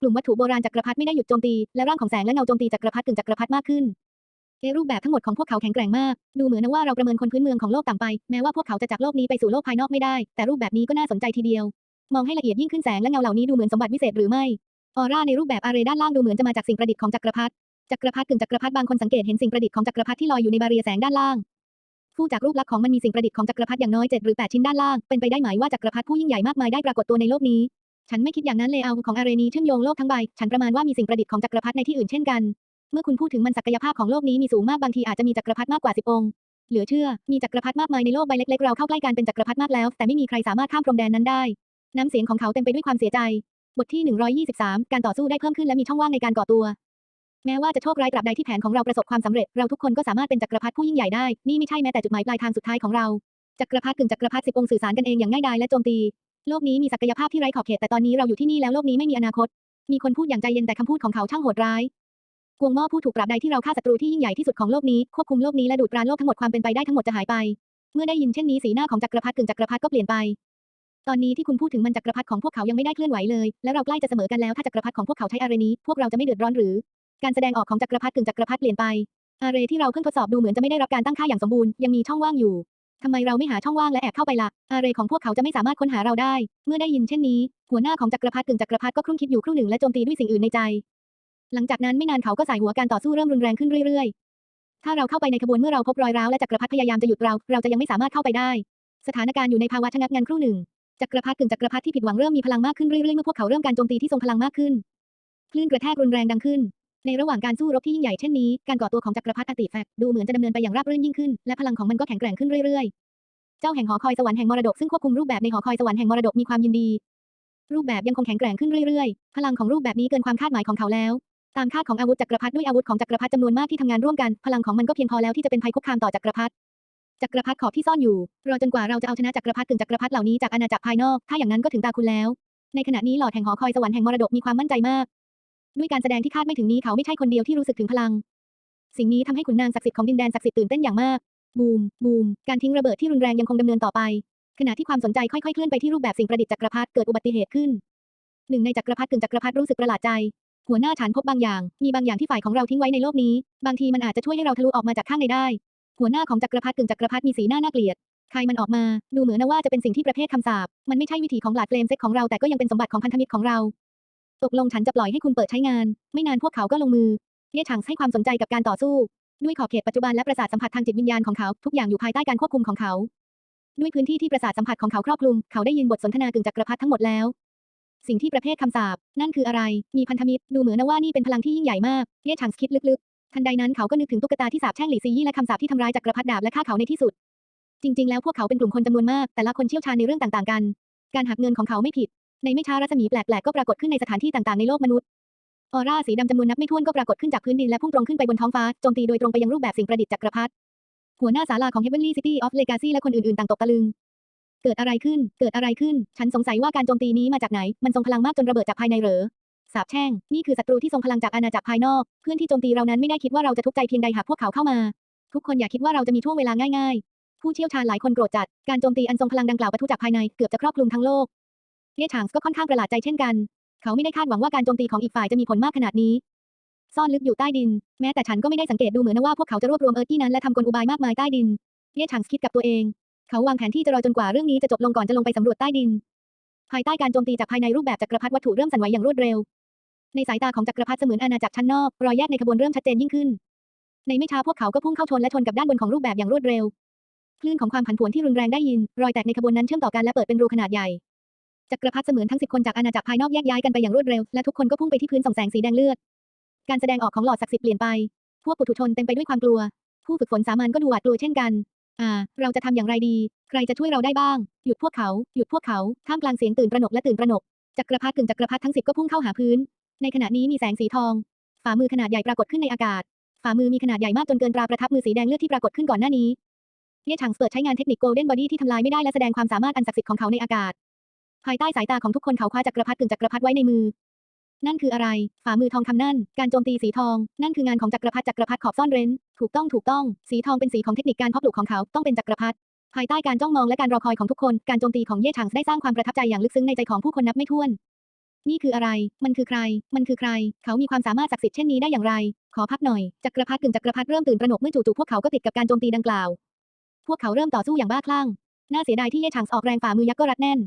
กลุ่มวัตถุโบราณจักรพรรดิไม่ได้หยุดโจมตี และร่างของแสงและเงาโจมตีจักรพรรดิกึ่งจักรพรรดิมากขึ้นเอรูปแบบทั้งหมดของพวกเขาแข็งแกร่งมาก ดูเหมือนว่าเราประเมินคนพื้นเมืองของโลกต่ำไป แม้ว่าพวกเขาจะจากโลกนี้ไปสู่โลกภายนอกไม่ได้ แต่รูปแบบนี้ก็น่าสนใจทีเดียว มองให้ละเอียดยิ่งขึ้นแสงและเงาเหล่านี้ดูเหมือนสมบัติวิเศษหรือไม่ ออร่าในรูปแบบอาเรด้านล่างดูเหมือนจะมาจากสิ่งประดิษฐ์ของจักรพรรดิ จักรพรรดิกึ่งจักรพรรดิบางคนสังเกตเห็นสิ่งประดิษฐ์ของจักรพรรดิที่ลอยอยู่ในบาเรียแสงด้านล่าง ผู้จากรูปลักษณ์ของมันมีสิ่งประดิษฐ์ของจักรพรรดิอย่างน้อยเจ็ดหรือแปดชิ้นด้านล่าง เป็นไปได้ไหมว่าจักรพรรดิผู้ยิ่งใหญ่มากมายได้ปรากฏตัวในโลกนี้ ฉันไม่คิดอย่างนั้นเลยเอาของอาเรนีเชื่อมโยงโลกทั้งใบ ฉันประมาณว่ามีสิ่งประดิษฐ์ของจักรพรรดิในที่อื่นเช่นกัน เมื่อคุณพูดถึงมันศักยภาพของโลกนี้มีสูงมากบางทีอาจจะมีจักรพรรดิมากกว่าสิบองค์ เหลือเชื่อ มีจักรพรรดิมากมายในโลกใบเล็กๆเราเข้าใกล้การเป็นจักรพรรดิมากแล้ว แต่ไม่มีใครสามารถข้ามพรมแดนนั้นได้ น้ำเสียงของเขาเต็มไปด้วยความเสียใจ บทที่ 123 การต่อสู้ได้เพิ่มขึ้นและมีช่องว่างในการก่อตัว แม้ว่าจะโชคร้ายตราบใดที่แผนของเราประสบความสำเร็จ เราทุกคนก็สามารถเป็นจักรพรรดิผู้ยิ่งใหญ่ได้ นี่ไม่ใช่แม้แต่จุดหมายปลายทางสุดท้ายของเรา จักรพรรดิกึ่งจักรพรรดิสิบองค์สื่อสารกันเองอย่างง่ายดายและโจมตี โลกนี้มีศักยภาพที่ไร้ขอบเขตแต่ตอนนี้เราอยู่ที่นี่แล้วโลกนี้ไม่มีอนาคต มีคนพูดอย่างใจเย็นแต่คำพูดของเขาช่างโหดร้ายกวงหม้อผู้ถูกปราบใดที่เราฆ่าศัตรูที่ยิ่งใหญ่ที่สุดของโลกนี้ควบคุมโลกนี้และดูดปราณโลกทั้งหมดความเป็นไปได้ทั้งหมดจะหายไป เมื่อได้ยินเช่นนี้สีหน้าของจักรพรรดิกึ่งจักรพรรดิก็เปลี่ยนไป ตอนนี้ที่คุณพูดถึงมันจักรพรรดิของพวกเขายังไม่ได้เคลื่อนไหวเลย และเราใกล้จะเสมอกันแล้วถ้าจักรพรรดิของพวกเขาใช้อะไรนี้ พวกเราจะไม่เดือดร้อนหรือ การแสดงออกของจักรพรรดิกึ่งจักรพรรดิเปลี่ยนไป อาเรที่เราเพิ่งทดสอบดูเหมือนจะไม่ได้รับการตั้งค่าอย่างสมบูรณ์ ยังมีช่องว่างอยู่ทำไมเราไม่หาช่องว่างและแอบเข้าไปละอาเรของพวกเขาจะไม่สามารถค้นหาเราได้ เมื่อได้ยินเช่นนี้ หัวหน้าของจักรพรรดิกึ่งจักรพรรดิก็ครุ่นคิดอยู่ครู่หนึ่งและโจมตีด้วยสิ่งอื่นในใจ หลังจากนั้นไม่นานเขาก็สายหัวการต่อสู้เริ่มรุนแรงขึ้นเรื่อยๆ ถ้าเราเข้าไปในขบวนเมื่อเราพบรอยร้าวและจักรพรรดิพยายามจะหยุดเรา เราจะยังไม่สามารถเข้าไปได้ สถานการณ์อยู่ในภาวะชะงักงันครู่หนึ่ง จักรพรรดิกึ่งจักรพรรดิที่ผิดหวังเริ่มมีพลังมากขึ้นเรื่อยๆเมื่อพวกเขาเริ่มการโจมตีที่ทรงพลังมากขึ้น คลื่นกระแทกรุนแรงดังขึ้น ในระหว่างการสู้รบที่ยิ่งใหญ่เช่นนี้ การก่อตัวของจักรพรรดิอติแฟกดูเหมือนจะดำเนินไปอย่างราบรื่นยิ่งขึ้น และพลังของมันก็แข็งแกร่งขึ้นเรื่อยๆ เจ้าแห่งหอคอยสวรรค์แห่งมรดกซึ่งควบคุมรูปแบบในหอคอยสวรรค์แห่งมรดกมีความยินดี รูปแบบยังคงแข็งแกร่งขึ้นเรื่อยๆ พลังของรูปแบบนี้เกินความคาดหมายของเขาแล้ว ตามคาดของอาวุธจักรพรรดิด้วยอาวุธของจักรพรรดิจำนวนมากที่ทำงานร่วมกัน พลังของมันก็เพียงพอแล้วที่จะเป็นภัยคุกคามต่อจักรพรรดิจักรพรรดิขอบที่ซ่อนอยู่ รอจนกว่าเราจะเอาชนะจักรพรรดิกึ่งจักรพรรดิเหล่านี้จากอาณาจักรภายนอก ถ้าอย่างนั้นก็ถึงตาคุณแล้ว ในขณะนี้หลอดแห่งหอคอยสวรรค์แห่งมรดกมีความมั่นใจมาก ด้วยการแสดงที่คาดไม่ถึงนี้เขาไม่ใช่คนเดียวที่รู้สึกถึงพลัง สิ่งนี้ทำให้ขุนนางศักดิ์สิทธิ์ของดินแดนศักดิ์สิทธิ์ตื่นเต้นอย่างมาก บูม บูม การทิ้งระเบิดที่รุนแรงยังคงดำเนินต่อไป ขณะที่ความสนใจค่อยๆเคลื่อนไปที่รูปแบบสิ่งประดิษฐ์จักรพรรดิเกิดอุบัติเหตุขึ้น หนึ่งในจักรพรรดิกึ่งจักรพรรดิรู้สึกประหลาดใจ หัวหน้าฉันพบบางอย่าง มีบางอย่างที่ฝ่ายของเราทิ้งไว้ในโลกนี้ บางทีมันอาจจะช่วยให้เราทะลุออกมาจากข้างในได้ หัวหน้าของจักรพรรดิกึ่งจักรพรรดิมีสีหน้าน่าเกลียดคายมันออกมา ดูเหมือนนะว่าจะเป็นสิ่งที่ประเภทคำสาป มันไม่ใช่วิถีของหลาดเฟลมเซ็กของเราแต่ก็ยังเป็นสมบัติของพันธมิตรของเรา ตกลงฉันจะปล่อยให้คุณเปิดใช้งาน ไม่นานพวกเขาก็ลงมือเย่ฉางให้ความสนใจกับการต่อสู้ ด้วยขอบเขตปัจจุบันและประสาทสัมผัสทางจิตวิญญาณของเขา ทุกอย่างอยู่ภายใต้การควบคุมของเขา ด้วยพื้นที่ที่ประสาทสัมผัสของเขาครอบคลุม เขาได้ยินบทสนทนากึ่งจักรพรรดิทั้งหมดแล้ว สิ่งที่ประเภทคำสาปนั่นคืออะไร มีพันธมิตร ดูเหมือนนะว่านี่เป็นพลังที่ยิ่งใหญ่มาก เย่ฉางคิดลึกๆ ทันใดนั้นเขาก็นึกถึงตุ๊กตาที่สาปแช่งหลี่ซียี่และคำสาปที่ทำร้ายจักรพรรดิดาบและฆ่าเขาในที่สุด จริง ๆ แล้วพวกเขาเป็นกลุ่มคนจำนวนมาก แต่ละคนเชี่ยวชาญในเรื่องต่างๆ กัน การหักเงินของเขาไม่ผิด ในไม่ช้ารัศมีแปลกๆก็ปรากฏขึ้นในสถานที่ต่างๆในโลกมนุษย์ออร่าสีดำจำนวนนับไม่ถ้วนก็ปรากฏขึ้นจากพื้นดินและพุ่งตรงขึ้นไปบนท้องฟ้าโจมตีโดยตรงไปยังรูปแบบสิ่งประดิษฐ์จักรพรรดิหัวหน้าศาลาของ Heavenly City of Legacy และคนอื่นๆต่างตกตะลึง เกิดอะไรขึ้น เกิดอะไรขึ้น ฉันสงสัยว่าการโจมตีนี้มาจากไหน มันทรงพลังมากจนระเบิดจากภายในเหรอสาบแช่ง นี่คือศัตรูที่ทรงพลังจากอาณาจักรภายนอก เพื่อนที่โจมตีเรานั้นไม่ได้คิดว่าเราจะทุกข์ใจเพียงใดหากพวกเขาเข้ามา ทุกคนอย่าคิดว่าเราจะมีช่วงเวลาง่าย ๆ ผู้เชี่ยวชาญหลายคนโกรธจัด การโจมตีอันทรงพลังดังกล่าวปะทุจากภายในเกือบจะครอบคลุมทั้งโลก เย่ฉางก็ค่อนข้างประหลาดใจเช่นกัน เขาไม่ได้คาดหวังว่าการโจมตีของอีกฝ่ายจะมีผลมากขนาดนี้ ซ่อนลึกอยู่ใต้ดิน แม้แต่ฉันก็ไม่ได้สังเกตดูเหมือนนะว่าพวกเขาจะรวบรวมเอิร์กี้นั้นและทำกลอุบายมากมายใต้ดิน เย่ฉางคิดกับตัวเอง เขาวางแผนที่จะรอจนกว่าเรื่องนี้จะจบลงก่อนจะลงไปสำรวจใต้ดิน ภายใต้การโจมตีจากภายในรูปแบบจักรพรรดิวัตถุเริ่มสั่นไหวอย่างรวดเร็ว ในสายตาของจักรพรรดิเสมือนอาณาจักรชั้นนอกรอยแยกในขบวนเริ่มชัดเจนยิ่งขึ้น ในไม่ช้าพวกเขาก็พุ่งเข้าชนและชนกับด้านบนของรูปแบบอย่างรวดเร็วคลื่นของความผันผวนที่รุนแรงได้ยิน รอยแตกในขบวนนั้นเชื่อมต่อกันและเปิดเป็นรูขนาดใหญ่ จักรพรรดิเสมือนทั้งสิบคนจากอาณาจักรภายนอกแยกย้ายกันไปอย่างรวดเร็ว และทุกคนก็พุ่งไปที่พื้นส่องแสงสีแดงเลือด การแสดงออกของหลอดศักดิ์สิทธิ์เปลี่ยนไป พวกปุถุชนเต็มไปด้วยความกลัว ผู้ฝึกฝนสามัญก็ดูหวาดกลัวเช่นกัน อ่า เราจะทำอย่างไรดี ใครจะช่วยเราได้บ้าง หยุดพวกเขา หยุดพวกเขา ท่ามกลางเสียงตื่นตระหนกและตื่นตระหนก จักรพรรดิกึ่งจักรพรรดิทั้งสิบก็พุ่งเข้าหาพื้น ในขณะนี้มีแสงสีทอง ฝ่ามือขนาดใหญ่ปรากฏขึ้นในอากาศ ฝ่ามือมีขนาดใหญ่มากจนเกินตราประทับมือสีแดงเลือดที่ปรากฏขึ้นก่อนหน้านี้เย่ฉางเปิดใช้งานเทคนิคโกลเด้นบอดี้ที่ทำลายไม่ได้และแสดงความสามารถอันศักดิ์สิทธิ์ของเขาในอากาศ ภายใต้สายตาของทุกคนเขาคว้าจักรพรรดิกึ่งจักรพรรดิไว้ในมือ นั่นคืออะไร ฝ่ามือทองคำนั่น การโจมตีสีทอง นั่นคืองานของจักรพรรดิจักรพรรดิขอบซ่อนเร้น ถูกต้องถูกต้อง สีทองเป็นสีของเทคนิคการเพาะปลูกของเขา ต้องเป็นจักรพรรดิภายใต้การจ้องมองและการรอคอยของทุกคน การโจมตีของเย่ฉางได้สร้างความประทับใจอย่างลึกซึ้งในใจของผู้คนนับไม่ถ้วน นี่คืออะไร มันคือใคร มันคือใคร เขามีความสามารถศักดิ์สิทธิ์เช่นนี้ได้อย่างไร ขอพักหน่อย จักรพรรดิกึ่งจักรพรรดิเริ่มตื่นตระหนกเมื่อจู่ๆพวกเขาก็ติดกับการโจมตีดังกล่าว พวกเขาเริ่มต่อสู้อย่างบ้าคลั่ง น่าเสียดายที่เย่ฉางออกแรงฝ่ามือยักษ์ก็รัดแน่น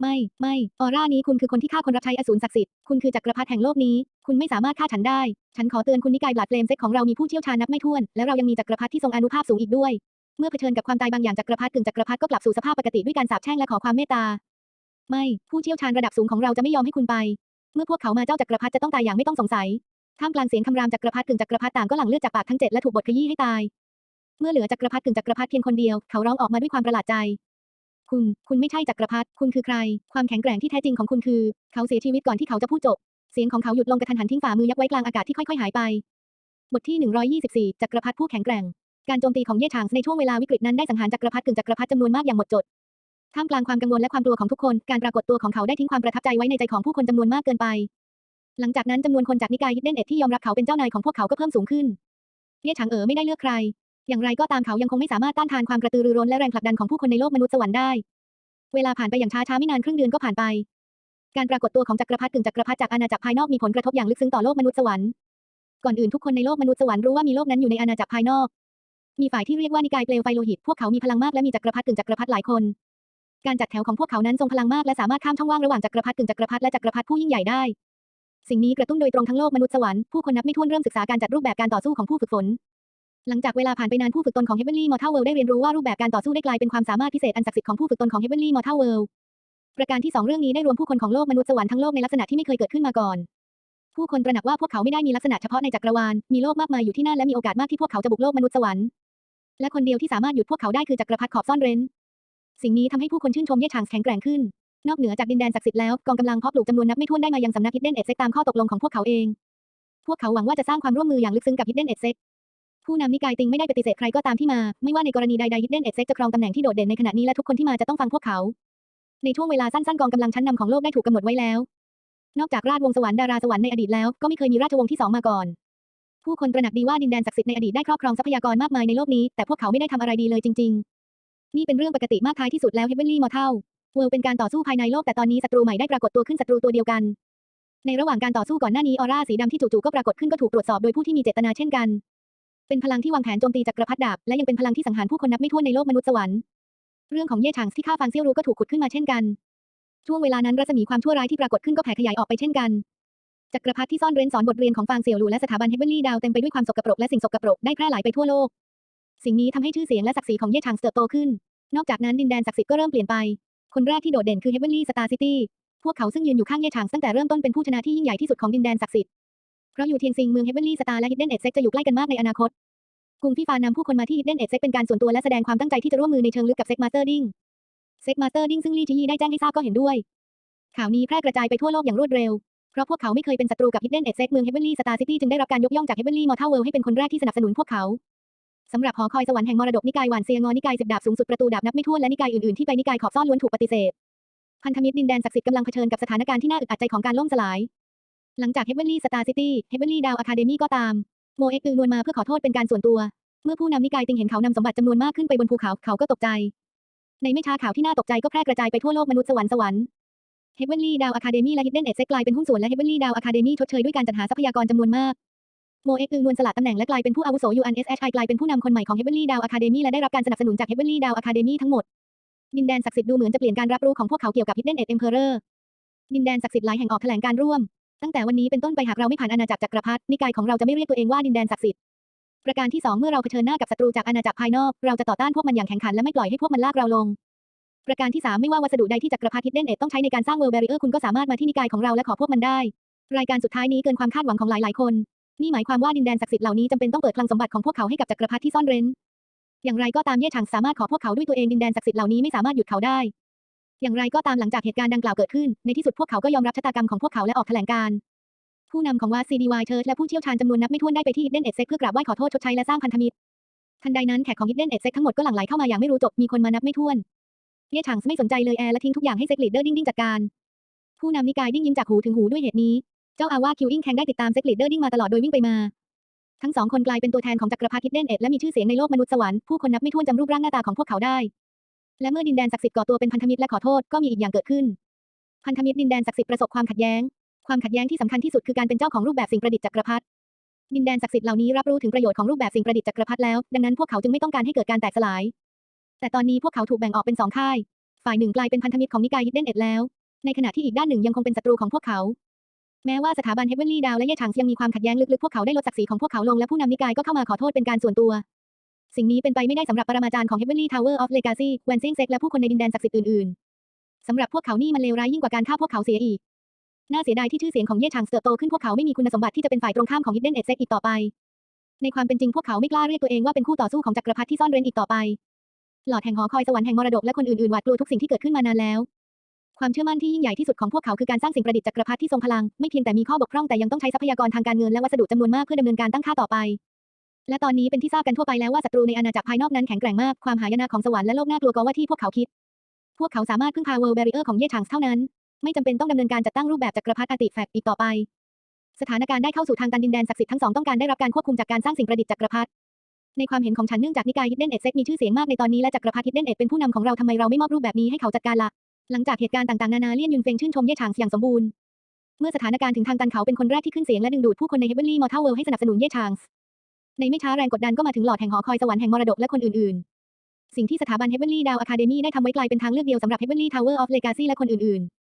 ไม่ ไม่ ออร่านี้คุณคือคนที่ฆ่าคนรับใช้อสูรศักดิ์สิทธิ์ คุณคือจักรพรรดิแห่งโลกนี้ คุณไม่สามารถฆ่าฉันได้ ฉันขอเตือนคุณนิกายบลัดเฟลมเซ็กของเรามีผู้เชี่ยวชาญนับไม่ถ้วน และเรายังมีจักรพรรดิที่ทรงอานุภาพสูงอีกด้วย เมื่อเผชิญกับความตายบางอย่างจักรพรรดิกึ่งจักรพรรดิก็กลับสู่สภาพปกติด้วยการสาปแช่งและขอความเมตตา ไม่ ผู้เชี่ยวชาญระดับสูงของเราจะไม่ยอมให้คุณไป เมื่อพวกเขามาเจ้าจักรพรรดิจะต้องตายอย่างไม่ต้องสงสัย ท่ามกลางเสียงคำรามจักรพรรดิกึ่งจักรพรรดิต่างก็หลั่งเลือดจากปากทั้งเจ็ดและถูกบดขยี้ให้ตาย เมื่อเหลือจักรพรรดิกึ่งจักรพรรดิเพียงคนเดียว เขาร้องออกมาด้วยความประหลาดใจ คุณ คุณไม่ใช่จักรพรรดิคุณคือใคร ความแข็งแกร่งที่แท้จริงของคุณคือ เขาเสียชีวิตก่อนที่เขาจะพูดจบ เสียงของเขาหยุดลงกระทันหันทิ้งฝ่ามือยักไว้กลางอากาศที่ค่อยๆหายไป บทที่ 124 จักรพรรดิผู้แข็งแกร่ง การโจมตีของเย่ฉางในช่วงเวลาวิกฤตนั้นได้สังหารจักรพรรดิกึ่งจักรพรรดิจำนวนมากอย่างหมดจด ท่ามกลางความกังวลและความกลัวของทุกคน การปรากฏตัวของเขาได้ทิ้งความประทับใจไว้ในใจของผู้คนจำนวนมากเกินไป หลังจากนั้นจำนวนคนจากนิกายฮิดเดนเอ็ดที่ยอมรับเขาเป็นเจ้านายของพวกเขาก็เพิ่มสูงขึ้นเย่ฉางเอ๋อไม่ได้เลือกใคร อย่างไรก็ตามเขายังคงไม่สามารถต้านทานความกระตือรือร้นและแรงผลักดันของผู้คนในโลกมนุษย์สวรรค์ได้ เวลาผ่านไปอย่างช้าช้าไม่นานครึ่งเดือนก็ผ่านไป การปรากฏตัวของจักรพรรดิกึ่งจักรพรรดิจากอาณาจักรภายนอกมีผลกระทบอย่างลึกซึ้งต่อโลกมนุษย์สวรรค์ ก่อนอื่นทุกคนในโลกมนุษย์สวรรค์รู้ว่ามีโลกนั้นอยู่ในอาณาจักรภายนอก มีฝ่ายที่เรียกว่านิกายเปลวไฟโลหิต พวกเขามีพลังมากและมีจักรพรรดิกึ่งจักรพรรดิหลายคน การจัดแถวของพวกเขานั้นทรงพลังมากและสามารถข้ามช่องว่างระหว่างจักรพรรดิกึ่งจักรพรรดิและจักรพรรดิผู้ยิ่งใหญ่ได้ สิ่งนี้กระตุ้นโดยตรงทั้งโลกมนุษย์สวรรค์ผู้คนนับไม่ถ้วนเริ่มศึกษาการจัดรูปแบบการต่อสู้ของผู้ฝึกฝน หลังจากเวลาผ่านไปนานผู้ฝึกตนของ Heavenly Mortal World ได้เรียนรู้ว่ารูปแบบการต่อสู้ได้กลายเป็นความสามารถพิเศษอันศักดิ์สิทธิ์ของผู้ฝึกตนของ Heavenly Mortal World ประการที่สองเรื่องนี้ได้รวมผู้คนของโลกมนุษย์สวรรค์ทั้งโลกในลักษณะที่ไม่เคยเกิดขึ้นมาก่อน ผู้คนตระหนักว่าพวกเขาไม่ได้มีลักษณะเฉพาะในจักรวาล มีโลกมากมายอยู่ที่นั่นและมีโอกาสมากที่พวกเขาจะบุกโลกมนุษย์สวรรค์และคนเดียวที่สามารถหยุดพวกเขาได้คือจักรพรรดิขอบซ่อนเร้น สิ่งนี้ทำให้ผู้คนชื่นชมเย่ฉางแข็งแกร่งขึ้น นอกเหนือจากดินแดนศักดิ์สิทธิ์แล้วกองกำลังเพาะปลูกจำนวนนับไม่ถ้วนได้มายังสำนักฮิดเดนเอ็ดเซ็กตามข้อตกลงของพวกเขาเอง พวกเขาหวังว่าจะสร้างความร่วมมืออย่างลึกซึ้งกับฮิดเดนเอ็ดเซ็ก ผู้นำนิกายติงไม่ได้ปฏิเสธใครก็ตามที่มา ไม่ว่าในกรณีใดๆฮิดเดนเอ็ดเซ็กจะครองตำแหน่งที่โดดเด่นในขณะนี้และทุกคนที่มาจะต้องฟังพวกเขา ในช่วงเวลาสั้นๆกองกำลังชั้นนำของโลกได้ถูกกำหนดไว้แล้ว นอกจากราชวงศ์สวรรค์ดาราสวรรค์ในอดีตแล้วก็ไม่เคยมีราชวงศ์ที่สองมาก่อน ผู้คนตระหนักดีว่าดินแดนศักดิ์สิทธิ์ในอดีตได้ครอบครองทรัพยากรมากมายในโลกนี้แต่พวกเขาไม่ได้ทำอะไรดีเลยจริง ๆ นี่เป็นเรื่องปกติมากท้ายที่สุดแล้ว Heavenly Mortal World เป็นการต่อสู้ภายในโลกแต่ตอนนี้ศัตรูใหม่ได้ปรากฏตัวขึ้นศัตรูตัวเดียวกัน ในระหว่างการต่อสู้ก่อนหน้านี้ออร่าสีดำที่จู่ๆก็ปรากฏขึ้นก็ถูกตรวจสอบโดยผู้ที่มีเจตนาเช่นกัน เป็นพลังที่วางแผนโจมตีจักรพรรดิดาบ และยังเป็นพลังที่สังหารผู้คนนับไม่ถ้วนในโลกมนุษย์สวรรค์ เรื่องของเย่ฉางที่ฆ่าฟางเซี่ยวรู้ก็ถูกขุดขึ้นมาเช่นกัน ช่วงเวลานั้นรัศมีความชั่วร้ายที่ปรากฏขึ้นก็แผ่ขยายออกไปเช่นกัน จักรพรรดิที่ซ่อนเร้นสอนบทเรียนของฟางเสี่ยวหลูและสถาบันเฮเบอร์ลี่ดาวเต็มไปด้วยความสกปรกและสิ่งสกปรกได้แพร่หลายไปทั่วโลก สิ่งนี้ทำให้ชื่อเสียงและศักดิ์ศรีของเย่ฉางเติบโตขึ้น นอกจากนั้นดินแดนศักดิ์สิทธิ์ก็เริ่มเปลี่ยนไป คนแรกที่โดดเด่นคือเฮเบอร์ลี่สตาร์ซิตี้ พวกเขาซึ่งยืนอยู่ข้างเย่ฉางตั้งแต่เริ่มต้นเป็นผู้ชนะที่ยิ่งใหญ่ที่สุดของดินแดนศักดิ์สิทธิ์ เพราะอยู่เทียงซิงเมืองเฮเบอร์ลี่สตาร์และฮิดเดนเอ็ดเซ็กจะอยู่ใกล้กันมากในอนาคตกรุงพี่ฟานำผู้คนมาที่ฮิดเดนเอ็ดเซ็กเป็นการส่วนตัวและแสดงความตั้งใจที่จะร่วมมือในเชิงลึกกับเซ็กมาสเตอร์ดิงเซ็กมาสเตอร์ดิงซึ่งลี่จียีได้แจ้งให้ทราบก็เห็นด้วย ข่าวนี้แพร่กระจายไปทั่วโลกอย่างรวดเร็ว เพราะพวกเขาไม่เคยเป็นศัตรูกับ Hidden e d g e เซ็กเมือง Heavenly Star City จึงได้รับการยกย่องจาก Heavenly Mortal World ให้เป็นคนแรกที่สนับสนุนพวกเขาสำหรับหอคอยสวรรค์แห่งมรดกนิกายหวานเซียงอนิกายสิบดาบสูงสุดประตูดาบนับไม่ถ้วนและนิกายอื่นๆที่ไปนิกายขอบซ่อนล้วนถูกปฏิเสธพันธมิตรดินแดนศักดิ์สิทธิ์กำลังเผชิญกับสถานการณ์ที่น่าอึดอัดใจของการล่มสลาย หลังจาก Heavenly Star City Heavenly Down Academy ก็ตาม โมเอ็กตือนวลมาเพื่อขอโทษเป็นการส่วนตัว เมื่อผู้นำนิกายติงเห็นเขานำสมบัติจำนวนมากขึ้นไปบนภูเขาเขาก็ตกใจ ในไม่ช้าข่าวที่น่าตกใจก็แพร่กระจายไปทั่วโลกมนุษย์สวรรค์สวรรค์ Heavenly Down Academy และ Hidden Edge กลายเป็นหุ้นส่วนและ Heavenly Down Academy ชดเชยด้วยการจัดหาทรัพยากรจำนวนมากโมเอ็กอึงนวลสละตำแหน่งและกลายเป็นผู้อาวุโส UNSHI กลายเป็นผู้นำคนใหม่ของ Heavenly Down Academy และได้รับการสนับสนุนจาก Heavenly Down Academy ทั้งหมดดินแดนศักดิ์สิทธิ์ดูเหมือนจะเปลี่ยนการรับรู้ของพวกเขาเกี่ยวกับ Hidden Edge Emperor ดินแดนศักดิ์สิทธิ์หลายแห่งออกแถลงการร่วม ตั้งแต่วันนี้เป็นต้นไปหากเราไม่ผ่านอาณาจักรจักรพรรดินิกายของเราจะไม่เรียกตัวเองว่าดินแดนศักดิ์สิทธิ์ประการที่สองเมื่อเราเผชิญหน้ากับศัตรูจากอาณาจักรภายนอก เราจะต่อต้านพวกมันอย่างแข็งขันและไม่ปล่อยให้พวกมันลากเราลง ประการที่3ไม่ว่าวัสดุใดที่จักรพรรดิฮิดเดนเอ็ดต้องใช้ในการสร้างเวลเบริเออร์คุณก็สามารถมาที่นิกายของเราและขอพวกมันได้ รายการสุดท้ายนี้เกินความคาดหวังของหลายๆ คน นี่หมายความว่าดินแดนศักดิ์สิทธิ์เหล่านี้จำเป็นต้องเปิดคลังสมบัติของพวกเขาให้กับจักรพรรดิที่ซ่อนเร้น อย่างไรก็ตามเย่ฉางสามารถขอพวกเขาด้วยตัวเองดินแดนศักดิ์สิทธิ์เหล่านี้ไม่สามารถหยุดเขาได้ อย่างไรก็ตามหลังจากเหตุการณ์ดังกล่าวเกิดขึ้น ในที่สุดพวกเขาก็ยอมรับชะตากรรมของพวกเขาและออกแถลงการผู้นำของวาซีดีวายเชิร์ชและผู้เชี่ยวชาญจำนวนนับไม่ถ้วนได้ไปที่ฮิดเดนเอ็ดเซ็กเพื่อกราบไหว้ขอโทษชดใช้และสร้างพันธมิตร ทันใดนั้นแขกของ Hidden Exec ทั้งหมดก็หลั่งไหลเข้ามาอย่างไม่รู้จบ มีคนมานับไม่ถ้วนเย่ฉางไม่สนใจเลยแอร์และทิ้งทุกอย่างให้เซ็กลีดเดอร์ดิ้งดิ้งจัดการ ผู้นำนิกายดิ้งยิ้มจากหูถึงหูด้วยเหตุนี้ เจ้าอาวาสคิวอิงแคงได้ติดตามเซ็กลีดเดอร์ดิ้งมาตลอดโดยวิ่งไปมา ทั้งสองคนกลายเป็นตัวแทนของจักรพรรดิ Hidden Edge และมีชื่อเสียงในโลกมนุษย์สวรรค์ผู้คนนับไม่ถ้วนจำรูปร่างหน้าตาของพวกเขาได้ และเมื่อดินแดนศักดิ์สิทธิ์ก่อตัวเป็นพันธมิตรและขอโทษก็มีอีกอย่างเกิดขึ้น พันธมิตรดินแดนศักดิ์สิทธิ์ประสบความขัดแย้ง ความขัดแย้งที่สำคัญที่สุดคือการเป็นเจ้าของรูปแบบสิ่งประดิษฐ์จักรพรรดิดินแดนศักดิ์สิทธิ์เหล่านี้รับรู้ถึงประโยชน์ของรูปแบบสิ่งประดิษฐ์จักรพรรดิแล้ว ดังนั้นพวกเขาจึงไม่ต้องการให้เกิดการแตกสลาย แต่ตอนนี้พวกเขาถูกแบ่งออกเป็นสองค่าย ฝ่ายหนึ่งกลายเป็นพันธมิตรของนิกาย Hidden Edge แล้ว ในขณะที่อีกด้านหนึ่งยังคงเป็นศัตรูของพวกเขา แม้ว่าสถาบันเฮเวนลี่ดาวและเย่ฉางยังมีความขัดแย้งลึกๆพวกเขาได้ลดศักดิ์ศรีของพวกเขาลงและผู้นำนิกายก็เข้ามาขอโทษเป็นการส่วนตัว สิ่งนี้เป็นไปไม่ได้สำหรับปรมาจารย์ของ Heavenly Tower of Legacy แวนซิงเซ็กและผู้คนในดินแดนศักดิ์สิทธิ์อื่นๆสำหรับพวกเขานี่มันเลวร้ายยิ่งกว่าการฆ่าพวกเขาเสียอีก น่าเสียดายที่ชื่อเสียงของเย่ฉางเติบโตขึ้นพวกเขาไม่มีคุณสมบัติที่จะเป็นฝ่ายตรงข้ามของ Hidden Exec อีกต่อไป ในความเป็นจริงพวกเขาไม่กล้าเรียกตัวเองว่าเป็นคู่ต่อสู้ของจักรพรรดิที่ซ่อนเร้นอีกต่อไป หลอดแห่งหอคอยสวรรค์แห่งมรดกและคนอื่นๆหวาดกลัวทุกสิ่งที่เกิดขึ้นมานานแล้วความเชื่อมั่นที่ยิ่งใหญ่ที่สุดของพวกเขาคือการสร้างสิ่งประดิษฐ์จักรพรรดิที่ทรงพลัง ไม่เพียงแต่มีข้อบกพร่องแต่ยังต้องใช้ทรัพยากรทางการเงินและวัสดุจำนวนมากเพื่อดำเนินการตั้งค่าต่อไป และตอนนี้เป็นที่ทราบกันทั่วไปแล้วว่าศัตรูในอาณาจักรภายนอกนั้นแข็งแกร่งมาก ความหายนะของสวรรค์และโลกน่ากลัวกว่าที่พวกเขาคิด พวกเขาสามารถพึ่งพา World Barrier ของเย่ฉางเท่านั้น ไม่จำเป็นต้องดำเนินการจัดตั้งรูปแบบจักรพรรดิอาติแฟกอีกต่อไป สถานการณ์ได้เข้าสู่ทางตันดินแดนศักดิ์สิทธิ์ทั้งสองต้องการได้รับการควบคุมจากการสร้างสิ่งประดิษฐ์จักรพรรดิในความเห็นของฉันเนื่องจากนิกาย Hidden Exec มีชื่อเสียงมากในตอนนี้และจักรพรรดิ Hidden Edge เป็นผู้นำของเราทำไมเราไม่มอบรูปแบบนี้ให้เขาจัดการล่ะหลังจากเหตุการณ์ต่างๆนานาเลี่ยนยุนเฟงชื่นชมเย่ฉางอย่างสมบูรณ์เมื่อสถานการณ์ถึงทางตันเขาเป็นคนแรกที่ขึ้นเสียงและดึงดูดผู้คนใน Heavenly Mortal World ให้สนับสนุนเย่ฉาง ในไม่ช้าแรงกดดันก็มาถึงหลอดแห่งหอคอยสวรรค์แห่งมรดกและคนอื่นๆ สิ่งที่สถาบัน Heavenly Down Academy ได้ทำไว้กลายเป็นทางเลือกเดียวสำหรับ Heavenly Tower of Legacy และคนอื่นๆ